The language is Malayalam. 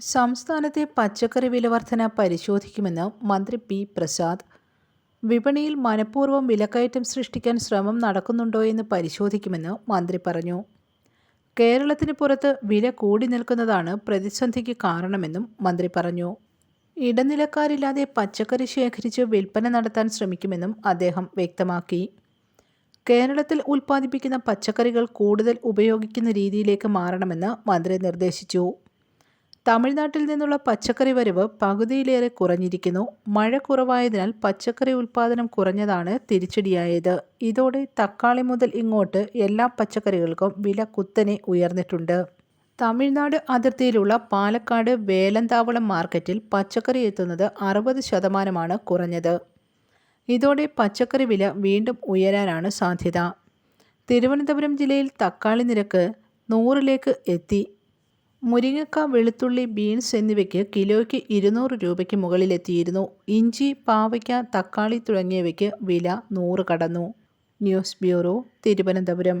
സംസ്ഥാനത്തെ പച്ചക്കറി വില വർധന പരിശോധിക്കുമെന്ന് മന്ത്രി പി. പ്രസാദ്. വിപണിയിൽ മനഃപൂർവം വിലക്കയറ്റം സൃഷ്ടിക്കാൻ ശ്രമം നടക്കുന്നുണ്ടോയെന്ന് പരിശോധിക്കുമെന്ന് മന്ത്രി പറഞ്ഞു. കേരളത്തിന് പുറത്ത് വില കൂടി നിൽക്കുന്നതാണ് പ്രതിസന്ധിക്ക് കാരണമെന്നും മന്ത്രി പറഞ്ഞു. ഇടനിലക്കാരില്ലാതെ പച്ചക്കറി ശേഖരിച്ച് വിൽപ്പന നടത്താൻ ശ്രമിക്കുമെന്നും അദ്ദേഹം വ്യക്തമാക്കി. കേരളത്തിൽ ഉൽപ്പാദിപ്പിക്കുന്ന പച്ചക്കറികൾ കൂടുതൽ ഉപയോഗിക്കുന്ന രീതിയിലേക്ക് മാറണമെന്ന് മന്ത്രി നിർദ്ദേശിച്ചു. തമിഴ്നാട്ടിൽ നിന്നുള്ള പച്ചക്കറി വരവ് പകുതിയിലേറെ കുറഞ്ഞിരിക്കുന്നു. മഴ കുറവായതിനാൽ പച്ചക്കറി ഉൽപ്പാദനം കുറഞ്ഞതാണ് തിരിച്ചടിയായത്. ഇതോടെ തക്കാളി മുതൽ ഇങ്ങോട്ട് എല്ലാ പച്ചക്കറികൾക്കും വില കുത്തനെ ഉയർന്നിട്ടുണ്ട്. തമിഴ്നാട് അതിർത്തിയിലുള്ള പാലക്കാട് വേലന്താവളം മാർക്കറ്റിൽ പച്ചക്കറി എത്തുന്നത് അറുപത് ശതമാനമാണ് കുറഞ്ഞത്. ഇതോടെ പച്ചക്കറി വില വീണ്ടും ഉയരാനാണ് സാധ്യത. തിരുവനന്തപുരം ജില്ലയിൽ തക്കാളി നിരക്ക് നൂറിലേക്ക് എത്തി. മുരിങ്ങക്ക വെളുത്തുള്ളി ബീൻസ് എന്നിവയ്ക്ക് കിലോയ്ക്ക് ഇരുന്നൂറ് രൂപയ്ക്ക് മുകളിലെത്തിയിരുന്നു. ഇഞ്ചി പാവയ്ക്ക തക്കാളി തുടങ്ങിയവയ്ക്ക് വില നൂറ് കടന്നു. News bureau Thiruvananthapuram.